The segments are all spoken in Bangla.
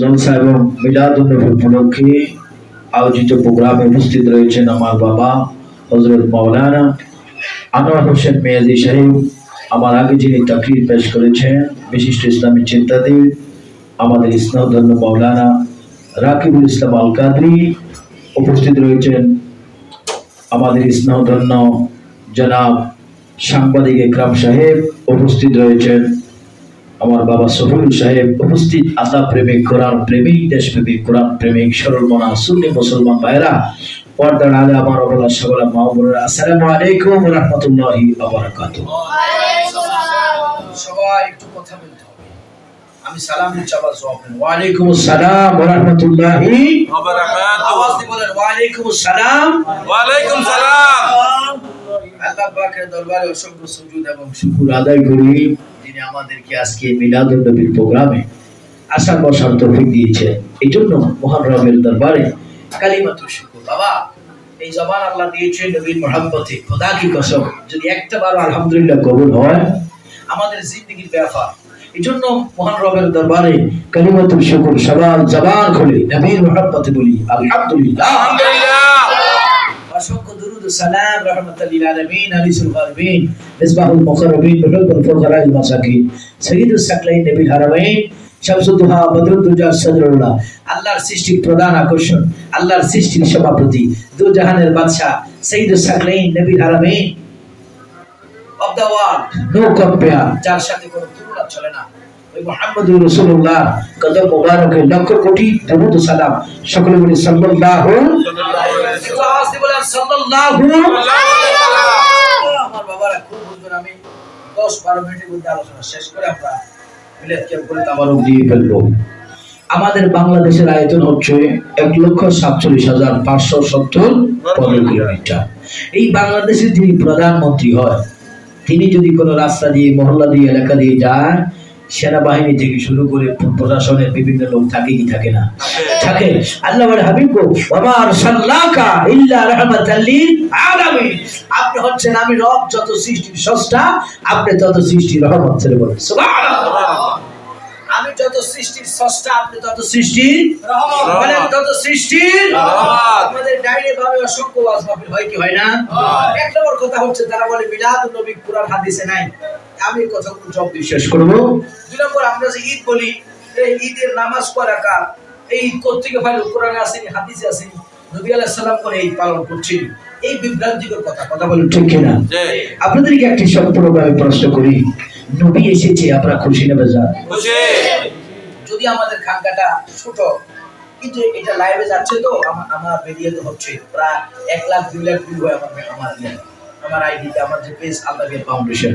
জলসা এবং মিলাদুন্নবী আয়োজিত প্রোগ্রামে উপস্থিত রয়েছেন আমার বাবা হজরত মাওলানা আনোয়ার হোসেন মেয়াজি সাহেব আমার আগে যিনি তাকরির পেশ করেছেন, বিশিষ্ট ইসলামী চিন্তাবিদ, আমাদের ইসলামধন্য মাওলানা রাকিবুল ইসলাম আল কাদরি উপস্থিত রয়েছেন। আমাদের স্নেহধন্য জনাব সাংবাদিক একরাম সাহেব উপস্থিত রয়েছেন। আমার বাবা সফরুল সাহেব উপস্থিত আতা প্রেমিক কোরআন প্রেমিক দেশপ্রেমিক কোরআন প্রেমিক সরল মনা সুন্নি মুসলমান ভাইরা পর্দার আলে আমার অবলা সবলা মাহবুরা আসসালামু আলাইকুম ওয়া রাহমাতুল্লাহি ওয়া বারাকাতুহু। সবাই একটু কথা বলতে হবে। আমি সালাম দিচ্ছি আবার ওয়া আলাইকুম আসসালাম ওয়া রাহমাতুল্লাহি আওয়াজ দিয়ে বলেন ওয়ালাইকুম আসসালাম। ওয়ালাইকুম সালাম। আল্লাহ পাকের দরবারে অসংখ্য সুজুদ এবং শুকুর আদায় করি। আমাদেরকে আজকে মিলাদুন নবীর প্রোগ্রামে বসার তৌফিক দিয়েছেন এই জন্য মহান রবের দরবারে কালিমাতু শুকুর। বাবা এই জবান আল্লাহ দিয়েছেন নবীর মহাব্বতে। খোদা কি কসম যদি একটা বার আলহামদুলিল্লাহ কবুল হয় আমাদের জিন্দগির ব্যাপার। এই জন্য মহান রবের দরবারে কালিমাতুল শুকুর সবার জবান খুলে নবীর মহব্বতে বলি আলহামদুলিল্লাহ। অসংখ্য সালাম, রহমাতাল লিল আলামিন আলিসুল গারবিন, মিসবাহুল মুকাররবিন মুহিব্বুল ফুকারা আল মাসাকিন। সাইয়্যিদুস সাকলাইন নবীল হারামাইন শামসুদ্দোহা বদরুদ্দোজা সদরুল্লাহ। আল্লাহর সৃষ্টির প্রধান আকর্ষণ, আল্লাহর সৃষ্টির সভাপতি দু জাহানের বাদশা সাইয়্যিদুস সাকলাইন নবীল হারামাইন of the world no compare যার সাথে কোনো তুলনা চলে না। আমাদের বাংলাদেশের আয়তন হচ্ছে এক লক্ষ সাতচল্লিশ হাজার পাঁচশো সত্তর কিলোমিটার। এই বাংলাদেশের যিনি প্রধানমন্ত্রী হয়, তিনি যদি কোনো রাস্তা দিয়ে, মহল্লা দিয়ে, এলাকা দিয়ে যায় সেনাবাহিনী থেকে শুরু করে প্রশাসনের বিভিন্ন লোক থাকে কি থাকে না? থাকে। আল্লাহ হাবিব আমার সাল্লাকা ইল্লা রাহমাতাল লিল আলামিন। আপনি হচ্ছেন আমি রব যত সৃষ্টির স্রষ্টা আপনি তত সৃষ্টি রহমত ছেড়ে বলেন। সুবহানাল্লাহ। আমি যত সৃষ্টির স্রষ্টা আপনি তত সৃষ্টির রহমত। বলেন তত সৃষ্টির রহমত। আমাদের ভাবে অসংখ্য ওয়াজ মাহফিল হয় কি হয় না? এক নম্বর কথা হচ্ছে তারা বলে মিলাদুন নবী কুরআন হাদিসে নাই। আমি কথাগুলো জব দিই শেষ করব। দুই নম্বর আমরা যে ঈদ বলি এই ঈদের নামাজ পড়া কার? এই ঈদ কোথেকে পাইল কোরআনে আসেনি হাদিসে আসেনি নবী আলাইহিস সালাম করে ঈদ পালন করছেন। এই বিভ্রান্তিকর কথা কথা বলেন ঠিক কিনা? আপনাদেরকে একটি সম্পূর্ণভাবে প্রশ্ন করি। নবী এসেছে আপনারা খুশি না বেজার খুশি। যদি আমাদের খানকাটা ছোট কিন্তু এটা লাইভে যাচ্ছে তো আমার আমার বেরিয়ে তো হচ্ছে প্রায় এক লাখ দুই লাখ ভিউ হয় আমার আমার আমার আইডিতে আমার যে পেজ আল্লাহ ফাউন্ডেশন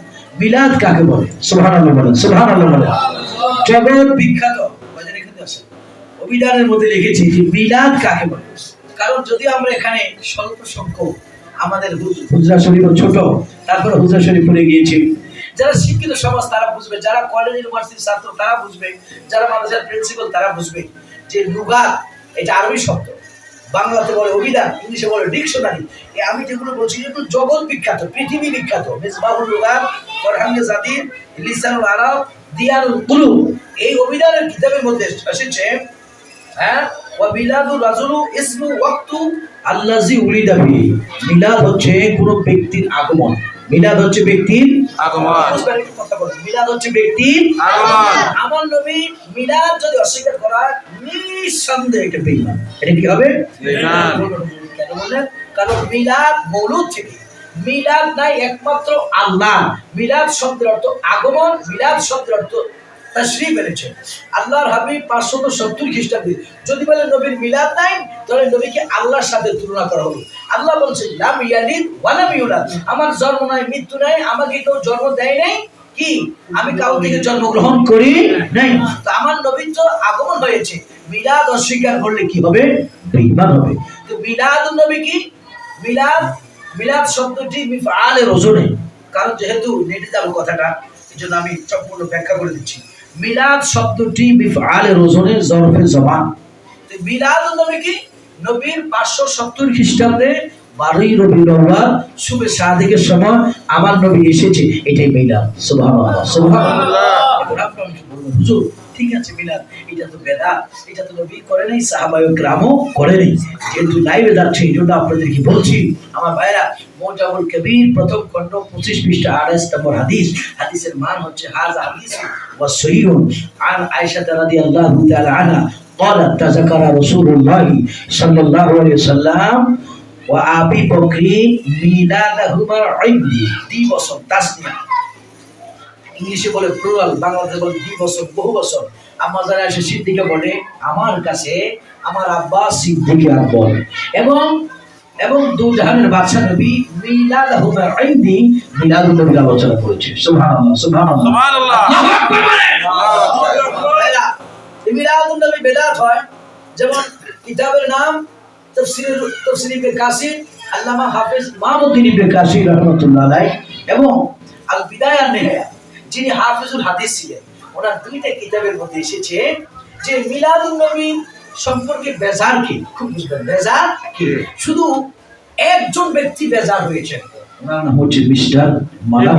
মিলাদ কাকে বলে? সুবহানাল্লাহ বলেন সুবহানাল্লাহ বলেন। জগৎ বিখ্যাত, বাজারে এখানে আছে অভিধানের মধ্যে লিখেছি যে মিলাদ কাকে বলে? কারণ যদি আমরা এখানে স্বল্প সংখ্যক আমাদের হুজরা শরীফ ছোট, তারপরে হুজরা শরীফ পড়ে গিয়েছি। যারা শিক্ষিত সমাজ, তারা বুঝবে। যারা কলেজ ইউনিভার্সিটির ছাত্র, তারা বুঝবে। যারা মাদ্রাসার প্রিন্সিপাল তারা বুঝবে যে লুগাত এটা আরবি শব্দ। বাংলাতে বলে অভিধান, ইংলিশে বলে ডিকশনারি। আমি যেগুলো বলছি যেগুলো জগৎ বিখ্যাত, পৃথিবী বিখ্যাত। লিসানুল আরব কুলু এই অভিধানের কিতাবের মধ্যে এসেছে হ্যাঁ ওয়া মিলাদুর রাজুলু ইসমু ওয়াক্তু আল্লাজি উলিদা বিহি। মিলাদ হচ্ছে কোনো ব্যক্তির আগমন। মিলাদ হচ্ছে ব্যক্তির আগমন। কথা বলেন। মিলাদ হচ্ছে ব্যক্তির আগমন। আমার নবী মিলাদ যদি অস্বীকার করা হয়, নিঃসন্দেহে এটা বেঈমান এটা কি হবে? বেঈমান। কারণ মিলাদ মৌলুদ থেকে। মিলাদ নাই একমাত্র আল্লাহ। মিলাদ শব্দের অর্থ আগমন মিলাদ শব্দের অর্থ তাশরীফ এনেছে। আল্লাহর হাবিব পাঁচশত সত্তর খ্রিস্টাব্দে যদি বলে নবীর মিলাদ নাই তাহলে নবীকে আল্লাহর সাথে তুলনা করা হলো আল্লাহ বলছে, লাম ইয়ালিদ ওয়ালাম ইউলাদ। আমার জন্ম নাই, মৃত্যু নাই, আমাকে কেউ জন্ম দেয় নাই? কি? আমি কাউ থেকে জন্মগ্রহণ করি নাই। তো আমার নবীর তো আগমন হয়েছে। মিলাদ অস্বীকার করলে কি হবে? বেঈমান হবে। তো মিলাদ নবী কি? মিলাদ মিলাদ শব্দটি মিফআলের ওজনে। কারণ যেহেতু নেটে যাব কথাটা এই জন্য আমি সম্পূর্ণ ব্যাখ্যা করে দিচ্ছি। মিলাদ শব্দটি মিফআলের ওজনে জরফে জবান। তো মিলাদ নবী কি? নবীর পাঁচশো সত্তর খ্রিস্টাব্দে বারোই রবি রবিবার শুভে সাদিকের সময় আমার নবী এসেছে। এটাই মিলাদ। মিলাদ, এটা তো বেদা বলছি, আমার ভাইরা মোজাবুল কবির প্রথম খণ্ড পঁচিশ পৃষ্ঠা আড়াইশ নম্বর হাদিস, হাদিসের মান হচ্ছে হাজ হাদিস ওয়া সহিহুন। আন আয়েশা রাদিয়াল্লাহু তাআলা আনহা قالت تذكر رسول الله صلى الله عليه وسلم وأبي بكر ميلادهما عندي دي বছর তাসনিয়া ইংলিশে বলে প্লুরাল বাংলাতে বলে দুই বছর বহু বছর আমার যারা এসে সিদ্দিকে বলে আমার কাছে আমার আব্বা সিদ্দিকে আকবর এবং এবং দু জাহানের বাদশা নবী মিলাদ হুমা ইনদি মিলাদ নবীর আলোচনা করেছে সুবহানাল্লাহ সুবহানাল্লাহ সুবহানাল্লাহ। আল্লাহু আকবার নবী বেদাত হয়। যেমন কিতাবের নাম তাফসীর তাফসীর ইবনে কাসির আল্লামা হাফেজ মাহমুদ্দিন ইবনে কাসির রাহমাতুল্লাহ আলাইহি এবং আল বিদায়া নেহায়া যিনি হাফিজুল হাদিস ছিলেন। ওনার দুইটা কিতাবের মধ্যে এসেছে যে মিলাদুন নবী সম্পর্কে বেজার কি? খুব বুঝবেন বেজার কি? শুধু একজন ব্যক্তি বেজার হয়েছেন ওনার নাম হচ্ছে মিস্টার মালাম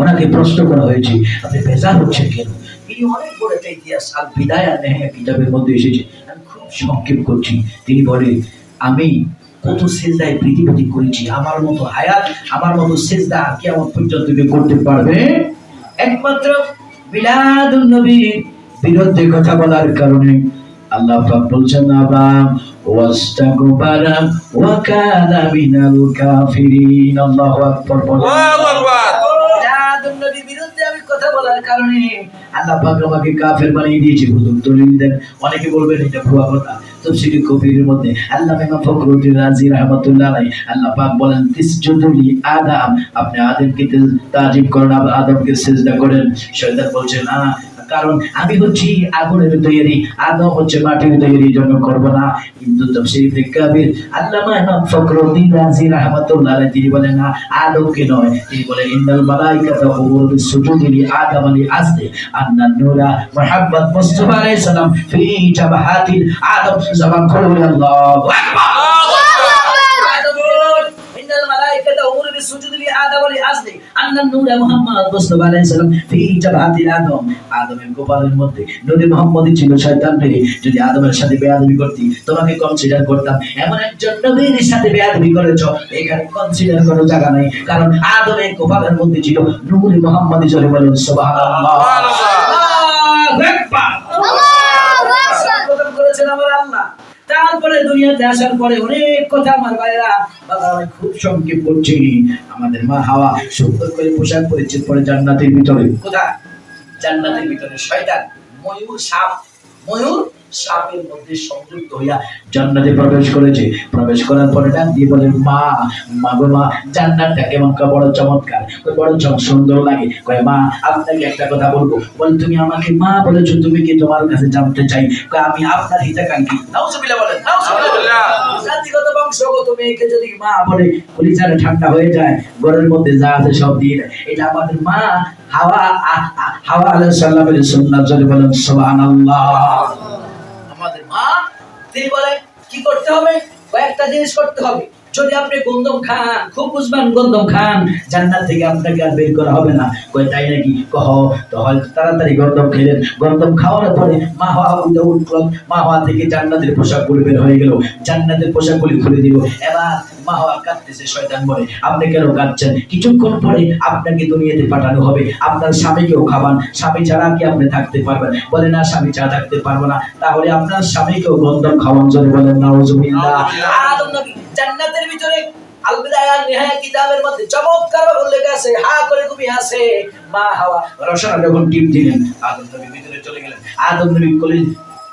ওনাকে প্রশ্ন করা হয়েছে আপনি বেজার হচ্ছেন কেন? তিনি অনেক বড় একটা ইতিহাস আল বিদায়া নেহায়া কিতাবের মধ্যে এসেছে। আমি খুব সংক্ষেপ করছি। তিনি বলে আমি কত সেজদায় পৃথিবীতে করেছি। আমার মতো হায়াত আমার মতো সেজদা আর কি আমার পর্যন্ত কেউ করতে পারবে একমাত্র বিলাদুন নবীর বিরুদ্ধে কথা বলার কারণে আল্লাহ পাক বলছেন আব্রাহাম ওয়াস্তাগফারা ওয়া কানা মিনাল কাফিরিন। আল্লাহু আকবার আল্লাহু আকবার। নবীর বিরুদ্ধে আমি কথা বলার কারণে আল্লাহ পাক আমাকে কাফের বানিয়ে দিয়েছে হুজুর দলিল দেন। অনেকে বলবেন, এটা ভুয়া কথা। তফসিলি কবির মধ্যে আল্লাহ ইমাম ফখরুদ্দিন রাজি রাহমাতুল্লাহ আলাই আল্লাহ পাক বলেন তিসজুদুলি আদাম। আপনি আদমকে তাজিব করেন, আদমকে সেজদা করেন। শয়তান বলছে, না কারণ আমি হচ্ছি আগুনের তৈরি আদম হচ্ছে মাটির তৈরি জন্য করব না। কিন্তু তফসির আল্লামা ইমাম রাজি রাহমাতুল্লাহ তিনি বলেন, না নয়। তিনি বলেন, ইন্নাল মালাইকাতা উমুরু বিসুজুদি লি আদম আলী আসদি আন্না নূরা মুহাম্মদ মুস্তাফা আলাইহিস সালাম ফি আদম আকবার আদমুন ইন্নাল মালাইকাতা উমুরু বিসুজুদি নূরে মুস্তাফা আলাইহিস সালাম আদম। আদমের মধ্যে ছিল শয়তান যদি আদমের সাথে বেয়াদবি করতি, তোমাকে কনসিডার করতাম। এমন একজন নবীর সাথে বেয়াদবি করেছ, এখানে কনসিডার করার জায়গা নাই। কারণ আদমের গোপালের মধ্যে ছিল নূরে মুহাম্মদই চলে বলেন, সুবহানাল্লাহ। আল্লাহু আকবার প্রদান করেছেন আমার আল্লাহ তারপরে দুনিয়াতে আসার পরে অনেক কথা আমার ভাইরা বাবা খুব সংক্ষেপ করছি। আমাদের মা হাওয়া সুন্দর করে পোশাক পরেছে, পরে জান্নাতের ভিতরে। কোথায়? জান্নাতের ভিতরে, শয়তান। ময়ূর সাপ। ময়ূর সাপের মধ্যে সংযুক্ত হইয়া জান্নাতে প্রবেশ করেছে। প্রবেশ করার পরে ডাক দিয়ে বলে মা মা গো মা জান্নাতটা কেমন কা বড় চমৎকার। বড় চম সুন্দর লাগে। কয় মা আপনাকে একটা কথা বলব। বলে তুমি আমাকে মা বলেছ তুমি কি তোমার কাছে জানতে চাই? কয় আমি আপনার হিতাকাঙ্ক্ষী। নাউজুবিল্লাহ বলেন নাউজুবিল্লাহ। জাতিগত বংশগত মেয়েকে যদি মা বলে কলিজারে ঠান্ডা হয়ে যায় ঘরের মধ্যে যা আছে সব দিয়ে দেয়। এটা আমাদের মা হাওয়া হাওয়া আলাইহিস সালামের সুন্নাত। যদি বলেন সুবহানাল্লাহ। আমাদের মা তিনি বলেন কি করতে হবে? কয়েকটা জিনিস করতে হবে। যদি আপনি গন্ধম খান খুব বুঝবেন গন্ধম খান জান্নাত থেকে আপনাকে আর বের করা হবে না। কয় তাই নাকি? কহ তো হয়তো তাড়াতাড়ি গন্ধম খেলেন। গন্ধম খাওয়ার পরে মা হওয়া উঠে উঠল। মা হওয়া থেকে জান্নাতের পোশাকগুলি বের হয়ে গেল। জান্নাতের পোশাকগুলি খুলে দিল। এবার মা হওয়া কাঁদতেছে শয়তান বলে আপনি কেন কাঁদছেন? কিছুক্ষণ পরে আপনাকে দুনিয়াতে পাঠানো হবে। আপনার স্বামীকেও খাবান স্বামী ছাড়া কি আপনি থাকতে পারবেন? বলে না স্বামী ছাড়া থাকতে পারব না। তাহলে আপনার স্বামীকেও গন্ধম খাওয়ান জন্য বলেন নাউজুবিল্লাহ। আদম নবী জান্নাতের ভিতরে আল বিদায়া নিহায়া কিতাবের মধ্যে চমৎকার ভাবে উল্লেখ আছে, হা করে তুমি আছে, মা হাওয়া। রসনা যখন টিপ দিলেন। আদম নবী ভিতরে চলে গেলেন। আদম নবী কলিজ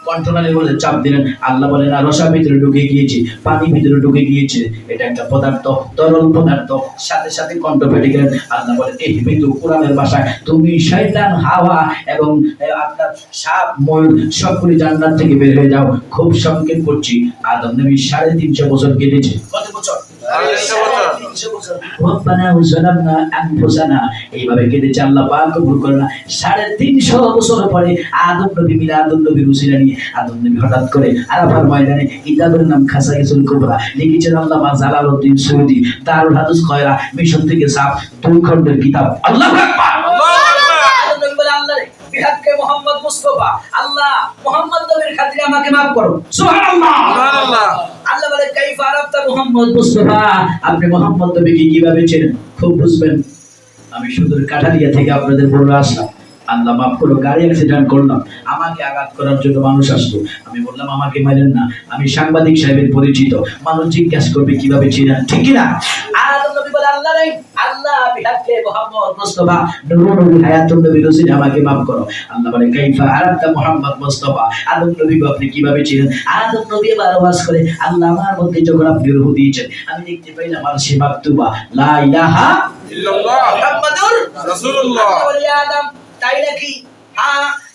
কন্ট্রোলারের বলে, চাপ দিলেন। আল্লাহ বলেন, আর রসা ভিতরে ঢুকে গিয়েছে পানি ভিতরে ঢুকে গিয়েছে। এটা একটা পদার্থ, তরল পদার্থ। সাথে সাথে কণ্ঠ ফেটে গেলেন। আল্লাহ বলেন, এই কিন্তু কোরআনের ভাষায় তুমি শয়তান, হাওয়া এবং আপনার সাপ, ময়ূর সবগুলি জান্নাত থেকে বের হয়ে যাও। খুব সংকেত করছি। আদম নবী সাড়ে তিনশো বছর কেটেছে কত বছর? আল্লাহ কিতাবের মিশন থেকে সাপ কিতাব। আল্লাহু মোহাম্মদ মুস্তাফা, আল্লাহ মোহাম্মদ নবীর খাতিরে আমাকে মাফ করো। বলে, কাইফা আরাফতা মোহাম্মদ মুস্তাফা? আপনি মোহাম্মদ নবীকে কীভাবে চেনেন? খুব বুঝবেন। আমি সুদূর কাঠারিয়া থেকে আপনাদের বলে আসলাম। আল্লাহ মাফ করো গাড়ি অ্যাক্সিডেন্ট করলাম। আমাকে আঘাত করার জন্য মানুষ আসতো আমি বললাম, আমাকে মারেন না। আমি সাংবাদিক সাহেবের পরিচিত। মানুষ জিজ্ঞাসা করবে কীভাবে চিনেন? ঠিক না বলে আল্লাহ রে আল্লাহ বিহাক্কে মোহাম্মদ মুস্তাফা নূর হায়াতুন নবী রসুল আমাকে মাফ করো। আল্লাহ বলে কাইফা আরাফতা মুহাম্মদ মুস্তাফা? আদম নবী আপনি কীভাবে ছিলেন? আদম নবী এবার আওয়াজ করে আল্লাহ আমার মধ্যে যখন আপনি রূহ দিয়েছেন আমি দেখতে পাইলাম আর সে মাকতুবা। লা ইলাহা ইল্লাল্লাহ। মুহাম্মাদুর রাসূলুল্লাহ। আল্লাহ বলে, আদম তাই নাকি? হ্যাঁ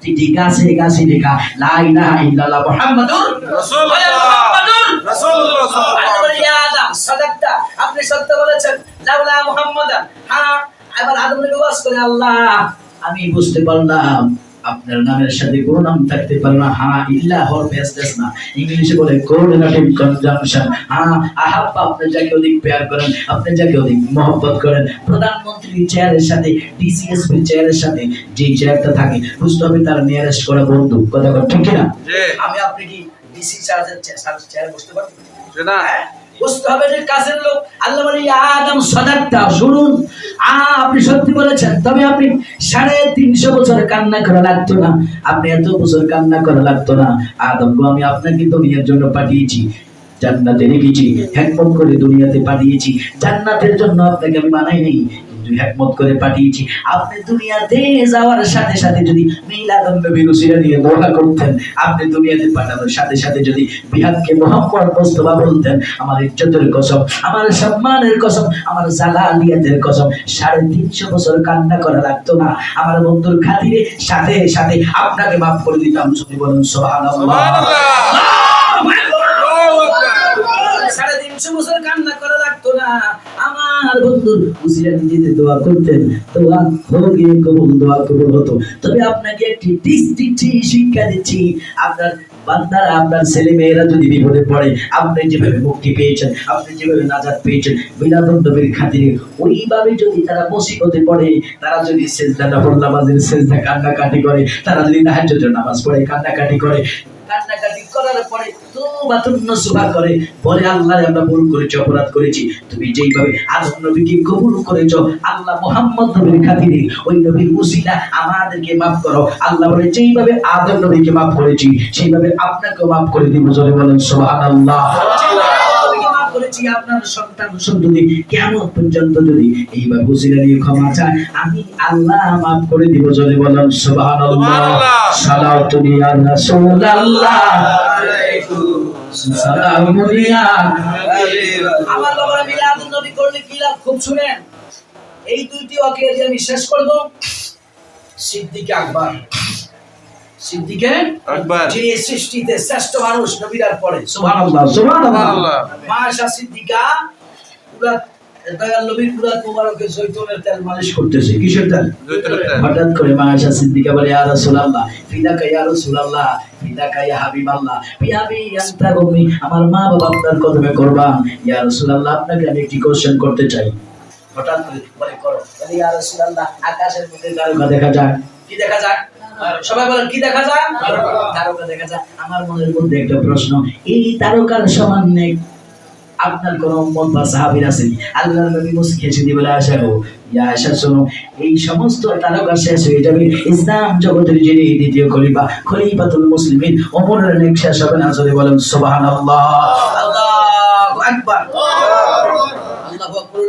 প্রত্যেকটি গাছে গাছে লেখা লা ইলাহা ইল্লাল্লাহ মুহাম্মাদুর রাসূলুল্লাহ। রাসূলুল্লাহ। আপনি সত্য বলেছেন। লাউলা মুহাম্মাদান হ্যাঁ এবার আদম নবী করে আল্লাহ আমি বুঝতে পারলাম। আপনার নামের সাথে কোনো নাম থাকতে পারে না। হ্যাঁ ইল্লা হর বেসতেস না। ইংলিশে বলে কোঅর্ডিনেটিভ কনজাংশন। হ্যাঁ আহাব্বা আপনি যাকে অধিক পেয়ার করেন আপনি যাকে অধিক মহব্বত করেন। প্রধানমন্ত্রী চেয়ারের সাথে ডিসিএসপি চেয়ারের সাথে যে চেয়ারটা থাকে বুঝতে হবে তার নিয়ারেস্ট করা বন্ধু। কথা কথা ঠিক না জি। আমি আপনি কি ডিসি চার্জের চেয়ারে বসতে জি না। হ্যাঁ? বুঝতে হবে যে কাছের লোক। আল্লাহ আদম শুনুন। আ, আপনি সত্যি বলেছেন। তবে আপনি সাড়ে তিনশো বছর কান্না করা লাগতো না। আপনি এত বছর কান্না করা লাগতো না। আদম আমি আপনাকে দুনিয়ার জন্য পাঠিয়েছি। জান্নাতে রেখেছি। হ্যাকমত করে দুনিয়াতে পাঠিয়েছি। জান্নাতের জন্য আপনাকে আমি বানাইনি কিন্তু হ্যাকমত করে পাঠিয়েছি। আপনি দুনিয়াতে যাওয়ার সাথে সাথে যদি মিলাদন নবী রুসিলা নিয়ে দোয়া করতেন আপনি দুনিয়াতে পাঠানোর সাথে সাথে যদি বিহাদকে মোহাম্মদ মোস্তফা বলতেন আমার ইজ্জতের কসম আমার সম্মানের কসম আমার জালালিয়াতের কসম সাড়ে তিনশো বছর কান্না করা লাগতো না। আমার বন্ধুর খাতিরে সাথে সাথে আপনাকে মাফ করে দিতাম শুনে বলুন সুবহানাল্লাহ। সাড়ে তিনশো বছর কান্না করা লাগতো না। মুক্তি পেয়েছেন, আপনি যেভাবে পেয়েছেন ওইভাবে যদি তারা মুসিবতে পড়ে, তারা যদি কান্নাকাটি করে, তারা যদি তাহাজ্জুদের নামাজ পড়ে, কান্নাকাটি করে, কান্নাকাটি করার পরে তোবা তুন্নসুহা করে। বলে আল্লাহ আমরা ভুল করেছি অপরাধ করেছি। তুমি যেইভাবে আদম নবীকে কবুল করেছ আল্লাহ মোহাম্মদ নবীর খাতিরে ওই নবীর উসিলা আমাদেরকে মাফ করো। আল্লাহ বলে যেইভাবে আদম নবীকে মাফ করেছি সেইভাবে আপনাকেও মাফ করে দিব। জোরে বলেন সুবহানাল্লাহ। করেছি আপনার সন্তান সন্ততি কেমন পর্যন্ত যদি নিয়ে ক্ষমা চায় আমি আল্লাহ মাফ করে দিব। জোরে বলেন সুবহানাল্লাহ। সুবহানাল্লাহ। সালাতু রাসূলুল্লাহ সালামু আমার বাবার মিলাদুন নবী করলে কি লাভ? খুব শুনেন। এই দুইটি ওয়াকিয়া দিয়ে আমি শেষ করব। সিদ্দিকে আকবর। সিদ্দিকে? আকবর। সৃষ্টিতে শ্রেষ্ঠ মানুষ নবীরার পরে। সুবহানাল্লাহ। সুবহানাল্লাহ। মাশা সিদ্দিকা হঠাৎ করে সিদ্দিকা বলে ইয়া রাসূলুল্লাহ ফিদাকা ইয়া রাসূলুল্লাহ ফিদাকা ইয়া হাবিবাল্লাহ আনতা আমার মা বাবা আপনার কদমে ইয়া রাসূলুল্লাহ আপনাকে আমি একটি কোশ্চেন করতে চাই। হঠাৎ করে বলে করো। বলে ইয়া রাসূলুল্লাহ আকাশের মধ্যে তারকা দেখা যায় কি দেখা যায় সবাই বলেন কি দেখা যায় তারকা দেখা যায় আমার মনের মধ্যে একটা প্রশ্ন এই তারকার সমান নেই। আপনার কোন উম্মত বা আল্লাহ নবী মুসকে যদি দিবে আশা আশা শোনো, এই সমস্ত তারকা শেষ হয়ে যাবে ইসলাম জগতের যিনি দ্বিতীয় খলিফা, খলিফাতুল মুসলিমিন। ওমরের নেক শেষ হবে না বলেন, সুবহানাল্লাহ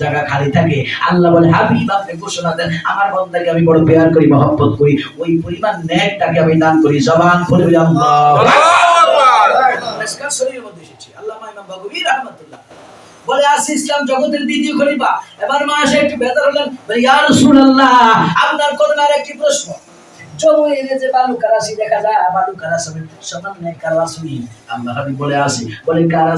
জায়গা খালি থাকে। আল্লাহ বলে হাবিব আপনি ঘোষণা দেন। আমার বন্ধাকে আমি বড় পেয়ার করি মহব্বত করি। ওই পরিমাণ ন্যাকটাকে আমি দান করি। জবান করে বলি আসি ইসলাম জগতের দ্বিতীয় খলিফা। এবার মা এসে একটু বেতার হলেন। বলে ইয়া রাসূলুল্লাহ আপনার করোনার একটি প্রশ্ন। জমিনে যে বালু কারাসি দেখা যায় বালু কারাসি সমান নেই কারাসি আল্লাহ হাবিব বলে আসি বলে কার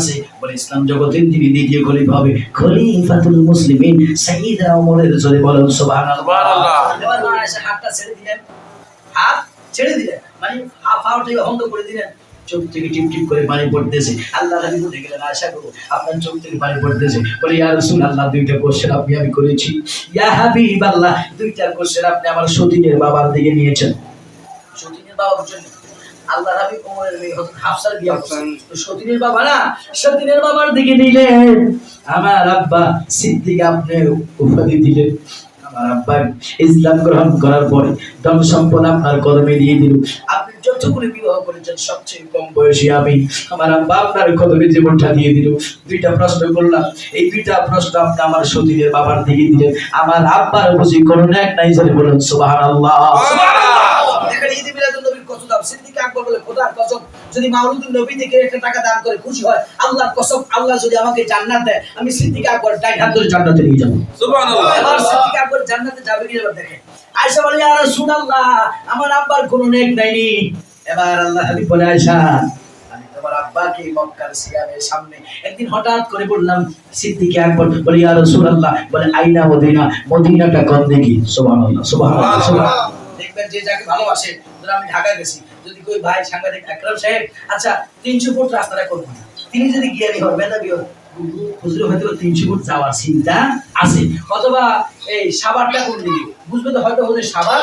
বলে ইসলাম জগতের তিনি দ্বিতীয় খলিফা হবে খলিফাতুল মুসলিমিন সাইয়্যিদা ওমরের জোরে বলেন সুবহানাল্লাহ। সুবহানাল্লাহ। এবার মা হাতটা ছেড়ে দিলেন। হাত ছেড়ে দিলেন মানে হাফ হাওটাকে বন্ধ করে দিলেন। চোখ থেকে টিপ টিপ করে পানি পড়তেছে। আল্লাহ নবী বলে গেলেন আশা করো আপনার চোখ থেকে পানি পড়তেছে। বলে, ইয়া রাসূলুল্লাহ দুইটা কোশ্চেন আপনি, আমি করেছি। ইয়া হাবিবাল্লাহ দুইটা কোশ্চেন আপনি আমার সতীনের বাবার দিকে নিয়েছেন। সতীনের বাবার জন্য আল্লাহ ইসলাম গ্রহণ করার পরে ধন সম্পদ আপনার কদমে দিয়ে দিল। আপনি যতগুলো বিবাহ করেছেন সবচেয়ে কম বয়সী আমি। আমার আব্বা আপনার কদমে জীবনটা দিয়ে দিল। দুইটা প্রশ্ন করলাম। এই দুইটা প্রশ্ন আপনি আমার সতীনের বাবার দিকে দিলেন। আমার আব্বার বুঝি কোনো এক নাই জানি বলেন সুবহানাল্লাহ। দেখেন ঈদ মিলাদুন নবীর কত দাম। সিদ্দিক আকবর বলে খোদার কসম যদি মাউলুদুন নবী থেকে একটা টাকা দান করে খুশি হয় আল্লাহর কসম আল্লাহ যদি আমাকে জান্নাত দেয় আমি সিদ্দিক আকবর ডাই হাত ধরে জান্নাতে নিয়ে যাব। এবার সিদ্দিক আকবর জান্নাতে যাবে কি দেখেন। আয়েশা বলে ইয়া রাসূলুল্লাহ আমার আব্বার কোনো নেক নাইনি। এবার আল্লাহ হাবিব বলে আয়েশা আমি তোমার আব্বাকে মক্কার সিয়ামের সামনে একদিন হঠাৎ করে বললাম সিদ্দিক আকবর বলে ইয়া রাসূলুল্লাহ বলে আইনা মদিনা মদিনাটা কোন দিকে? সুবহানাল্লাহ সুবহানাল্লাহ সুবহানাল্লাহ। দেখবেন যে যাকে ভালোবাসে ধরো আমি ঢাকা গেছি যদি কই ভাই সাংবাদিক আকরাম সাহেব আচ্ছা তিনশো ফুট রাস্তাটা করব তিনি যদি জ্ঞানী হন মেধাবী হন হুজুর হয়তো তিনশো ফুট যাওয়ার চিন্তা আছে। অথবা এই সাবারটা কোন দিকে? বুঝবে তো হয়তো হুজুর সাবার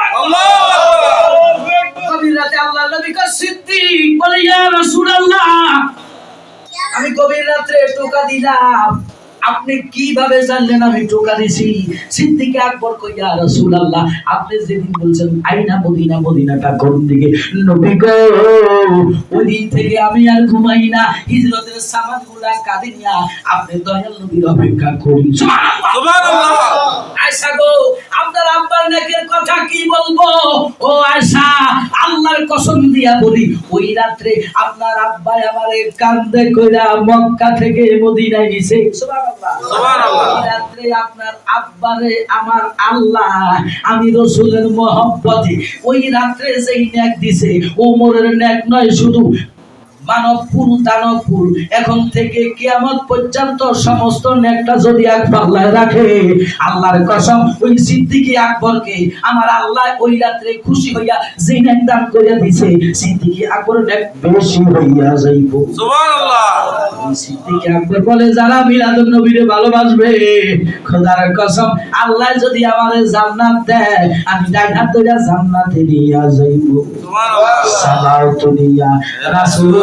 আমি কবির রাত্রে টোকা দিলাম। আপনি কীভাবে জানলেন আমি টোকা দিছি সিদ্দিকে আকবর কই ইয়া রাসূলুল্লাহ আপনি যেদিন বলছেন আইনা মদিনা মদিনাটা কোন দিকে? নবী গো ওই দিন থেকে আমি আর ঘুমাই না। হিজরতের সামানগুলা কাঁধে নিয়া আপনি দয়াল নবীর অপেক্ষা করি সুবহানাল্লাহ! আয়সা গো আপনার আব্বার নাকের কথা কি বলব? ও আয়সা আল্লাহর কসম দিয়া বলি ওই রাত্রে আপনার আব্বা আমারে কান্দে কইরা মক্কা থেকে মদিনায় নিছে। সুবহানাল্লাহ! রাত্রে আপনার আব্বারে আমার আল্লাহ আমি রসুলের মহব্বতে ওই রাত্রে যেই ন্যাক দিছে ওমরের ন্যাক নয় শুধু মানবপুর দানবপুর এখন থেকে কিয়ামত পর্যন্ত সমস্ত নেকটা যদি এক পাল্লায় রাখে আল্লাহর কসম ওই সিদ্দিকী আকবরকে আমার আল্লাহ ওই রাত্রে খুশি হইয়া যে নেক দান করিয়া দিছে সিদ্দিকী আকবর নেক বেশি হইয়া যাইব। ওই সিদ্দিকী আকবর বলে যারা মিলাদুন নবীরে ভালোবাসবে খোদার কসম আল্লাহ যদি আমাদের জান্নাত দেয় আমি ডাইন হাত ধরে জান্নাতে নিয়ে যাইব। সালাতু ইয়া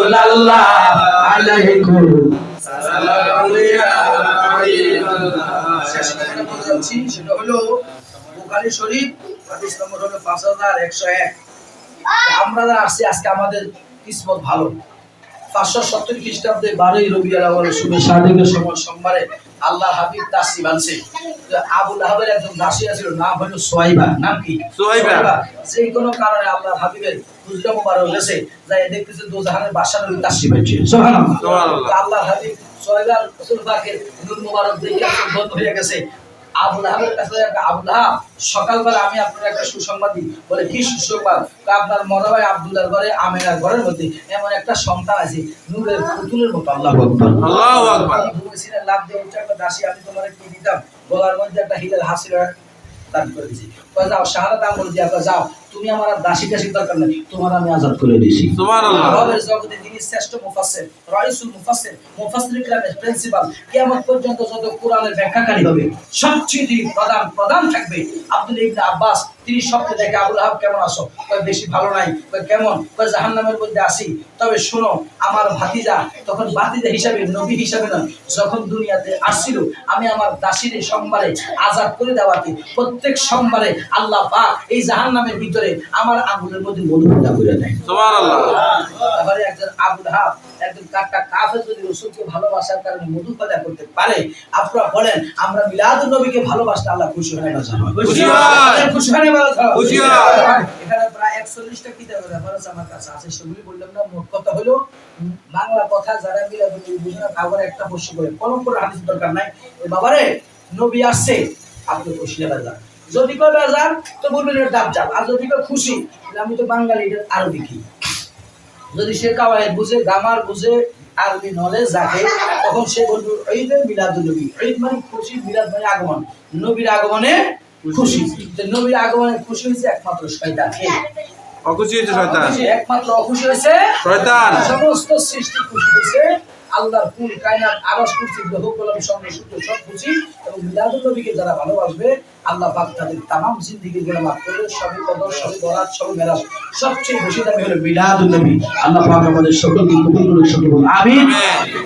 রাসূলুল্লাহ আলাইকুম শেষ কথা বলতে সেটা হলো বুখারী শরীফ হাদিস নম্বর হলো পাঁচ হাজার একশো এক। আমরা যারা আসছি আজকে আমাদের কিসমত ভালো। পাঁচশো সত্তর খ্রিস্টাব্দে বারোই রবি আলাওয়ালের শুভ সাদিকের সময় সোমবারে আল্লাহ হাবিব দাসী বানছে আবুল আহাবের একজন দাসী আছিল নাম হলো সোয়াইবা নাম কি সোহাইবা। যে কোনো কারণে আল্লাহ হাবিবের হুজরা মুবারক গেছে যাই দেখতেছে দোজাহানের বাসার ওই দাসী পাচ্ছে সুবহানাল্লাহ। সুবহানাল্লাহ। আল্লাহ হাবিব সোয়াইবা রাসূল পাকের নূর মুবারক দেখে বন্ধ হয়ে গেছে। আবুল আহাবের কাছে আবুল আহাব সকালবেলা আমি আপনার একটা সুসংবাদ দিই। বলে কি সুসংবাদ? আপনার মনে হয় আব্দুল্লাহর ঘরে আমেনার ঘরের মধ্যে এমন একটা সন্তান আছে নূরের পুতুলের মতো আল্লাহ লাফ দিয়ে উঠে একটা দাসী আমি তোমার কি দিতাম গলার মধ্যে একটা হিলের হাসির দান করে দিছি কয় যাও শাহাদাত আঙ্গুল দিয়া কয় যাও তুমি আমার দাসী দরকার নেই তোমার আমি আজাদ করে দিছি সুবহানাল্লাহ। রবের জগতে তিনি শ্রেষ্ঠ মুফাসসির রাইসুল মুফাসসির মুফাসসির কিরামের প্রিন্সিপাল কিয়ামত পর্যন্ত যত কোরআনের ব্যাখ্যাকারী হবে সবচেয়ে প্রধান প্রধান থাকবে আব্দুল ইবনে আব্বাস। তিনি স্বপ্নে দেখে আবুল আহাব কেমন আছো? কয় বেশি ভালো নাই। কয় কেমন? কয় জাহান্নামের মধ্যে আসি তবে শোনো আমার ভাতিজা তখন ভাতিজা হিসাবে নবী হিসাবে নয় যখন দুনিয়াতে আসছিল আমি আমার দাসীরে সোমবারে আজাদ করে দেওয়াতে প্রত্যেক সোমবারে আল্লাহ পাক এই জাহান্নামের ভিতরে আমার আঙ্গুলের মধ্যে মধু ফোটা করে দেয় সুবহানাল্লাহ। তারপরে একজন আবুল হাব একজন কাকা কাফের যদি রসুলকে ভালোবাসার কারণে মধু পয়দা করতে পারে আপনারা বলেন আমরা মিলাদ নবীকে ভালোবাসলে আল্লাহ খুশি হয় না খুশি হয়। খুশি হয় না খুশি হয়। এখানে প্রায় একচল্লিশটা কিতাবের রেফারেন্স আমার কাছে আছে সেগুলি বললাম না মোট কথা হলো বাংলা কথা যারা মিলাদ নবী বুঝে না কাগরে একটা প্রশ্ন করে কলম করে হাদিস দরকার নাই বাবারে নবী আসছে আপনি খুশি যান যদি কেউ বেজার তো বলবেন এটা ডাব যান আর যদি কেউ খুশি আমি তো বাঙালি এটা আরবি কি যদি সে কাওয়ায় বুঝে গ্রামার বুঝে আরবি নলেজ রাখে তখন সে বলবে ঈদ মিলাদুল নবী। ঈদ মানে খুশি মিলাদ মানে আগমন। নবীর আগমনে খুশি। নবীর আগমনে খুশি হয়েছে একমাত্র শয়তান? অখুশি হয়েছে শয়তান। একমাত্র অখুশি হয়েছে শয়তান। সমস্ত সৃষ্টি খুশি হয়েছে। আল্লাহর কুল কায়নাত আরশ কুরসি গ্রহ কলম সঙ্গে সূর্য সব খুশি এবং মিলাদুল নবীকে যারা ভালোবাসবে আল্লাহ পাক তাদের তামাম জিন্দেগিরগুলো মাফ করবে সবই কদর সবই বরাত সবই মেরাজ সবচেয়ে বেশি দামি হলো মিলাদুল নবী। আল্লাহ পাক আমাদের সকলকে কবুল করুন সকল আমিন।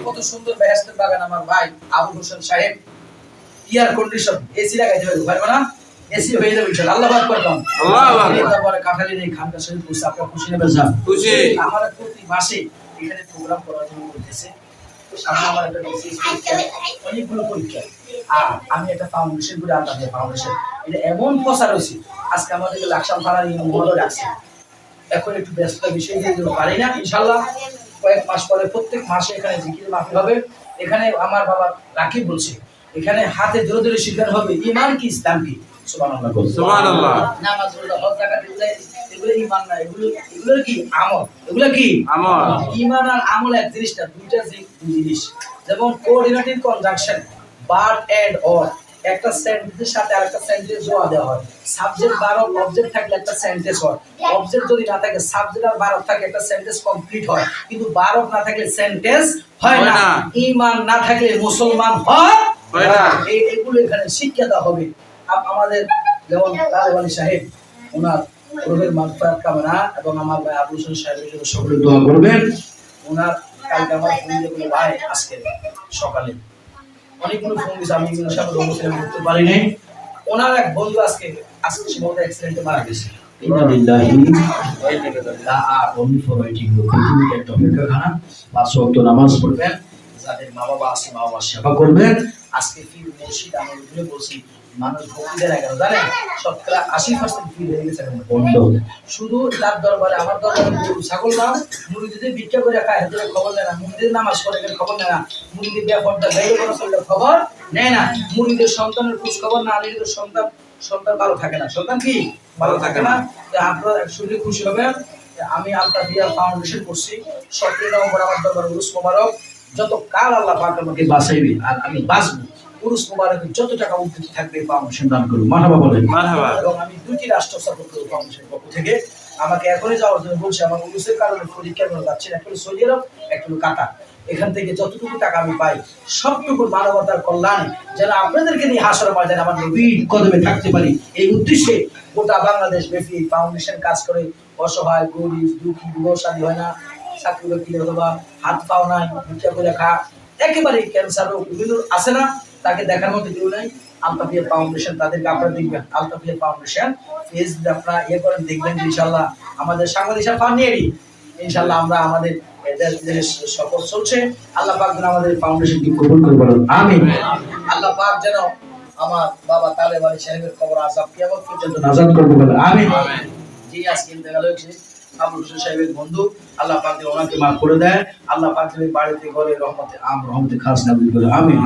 কত সুন্দর বেহেশতের বাগান আমার ভাই আবুল হোসেন সাহেব। এয়ার কন্ডিশন এসি লাগাইতে হবে পারব না এসি হয়ে যাবে ইনশাআল্লাহ। আল্লাহ পাক করতাম আল্লাহু আকবার। তারপরে কাঠালির এই খানকা শরীফ খুশি আপনারা খুশি নেবেন খুশি। আমার প্রতি মাসে এখানে প্রোগ্রাম করার জন্য করতেছে সামনে আমার একটা বিশেষ পরীক্ষা অনেকগুলো পরীক্ষা। আর আমি একটা ফাউন্ডেশন করে আনতাম ফাউন্ডেশন এটা এমন প্রচার হয়েছে আজকে আমাদেরকে লাকসাম থানার মহলও ডাকছে এখন একটু ব্যস্ত বিষয় দিয়ে যেতে পারি না ইনশাল্লাহ কয়েক মাস পরে প্রত্যেক মাসে এখানে জিকির হবে। এখানে আমার বাবা রাকিব বলছে এখানে হাতে ধরে ধরে শিখানো হবে ইমান কি ইসলাম কি? সুবহানাল্লাহ। সুবহানাল্লাহ। নামাজ রোজা হজ যাকাত এগুলো ইমান না এগুলো এগুলো কি আমল? এগুলো কি? আমল। ইমান আর আমল এক জিনিসটা দুইটা জিনিস? যেমন coordinative conjunction but and or একটা সেন্টেন্সের সাথে আরেকটা সেন্টেন্স জোড়া দেওয়া হয়। সাবজেক্ট বারো অবজেক্ট থাকলে একটা সেন্টেন্স হয়। অবজেক্ট যদি না থাকে সাবজেক্ট আর বারো থাকে একটা সেন্টেন্স কমপ্লিট হয়। কিন্তু বারো না থাকলে সেন্টেন্স হয় হয় না। না। ইমান না থাকলে মুসলমান হয় হয় না। এগুলো এখানে শিক্ষা দেওয়া হবে। আমাদের যেমন সাহেব ওনার রোগের কামনা এবং আমার ভাই আবু হোসেন সাহেবের জন্য সকলে দোয়া করবেন। ওনার কালকে আমার ফোন দিয়ে ভাই আজকে সকালে অনেকগুলো ফোন দিয়েছে আমি অনুশীলন করতে পারি নাই। ওনার এক বন্ধু আজকে আজকে সে অ্যাক্সিডেন্টে মারা গেছে। নামাজ পড়বেন যাদের মা বাবা আছে মা সেবা করবেন। আজকে ফির মুর্শিদ আমি বলছি মানুষ ভক্তি দেয় না কেন? জানেন? শতকরা আশি পার্সেন্ট ফির হয়ে গেছে শুধু তার দরবারে আমার দরবারে ছাগল না মুড়িদের ভিক্ষা করে খায় হাতে খবর নেয় না। মুড়িদের নামাজ পড়ে খবর নেয় না। মুড়িদের ব্যাপারটা গাইলে কোনো চললে খবর নেয় না। মুড়িদের সন্তানের খোঁজ খবর না নিলে সন্তান সন্তান ভালো থাকে না। সন্তান কি? ভালো থাকে না। যে আপনারা শুনে খুশি হবেন। যে আমি আলতা বিয়া ফাউন্ডেশন করছি। সতেরো নভেম্বর আমার দরবার মোবারক যত কাল আল্লাহ পাক আমাকে বাঁচাইবে আর আমি বাঁচবো। উরুস মোবারকে যত টাকা উদ্যোগ থাকবে ফাউন্ডেশন দান করব। মানবা বলেন। মারহাবা। এবং আমি দুটি রাষ্ট্র সফর করব ফাউন্ডেশনের পক্ষ থেকে। আমাকে এখনই যাওয়ার জন্য বলছে আমার উরুসের কারণে পরীক্ষা করে যাচ্ছে একটা হলো সৌদি আরব একটা হলো কাতার। এখান থেকে যতটুকু টাকা আমি পাই সবটুকু মানবতার কল্যাণে যেন আপনাদেরকে নিয়ে হাসর ময়দানে আমার নবীর কদমে থাকতে পারি। এই উদ্দেশ্যে গোটা বাংলাদেশ ব্যাপী ফাউন্ডেশন কাজ করে। অসহায় গরিব দুঃখী বিবসাদী হয় না। চাকরি বাকরি অথবা হাত পাও নাই ভিক্ষা করে খা। একেবারে ক্যান্সার রোগ আছে না। তাকে দেখার মতো কেউ নাই। আলতাফিয়া ফাউন্ডেশন তাদেরকে আপনারা দেখবেন। আলতাফিয়া ফাউন্ডেশন ফেস আপনারা ইয়ে করেন দেখবেন ইনশাল্লাহ আমাদের সাংবাদিক ফান্ডিয়ারি ইনশাল্লাহ আমরা আমাদের সফর চলছে আল্লাহ পাক যেন আমাদের ফাউন্ডেশনকে কবুল করে বলুন। আমিন। আল্লাহ পাক যেন আমার বাবা তালেব আলী সাহেবের আসাব কিয়ামত পর্যন্ত নাজাত করবে বলুন। যিনি আজকে ইন্তেকাল হয়েছে আবুল হোসেন সাহেবের বন্ধু আল্লাহ পাক ওনাকে মাফ করে দেয়। আল্লাহ পাক বাড়িতে ঘরে রহমতে আম রহমতে খাস করে। আমিন।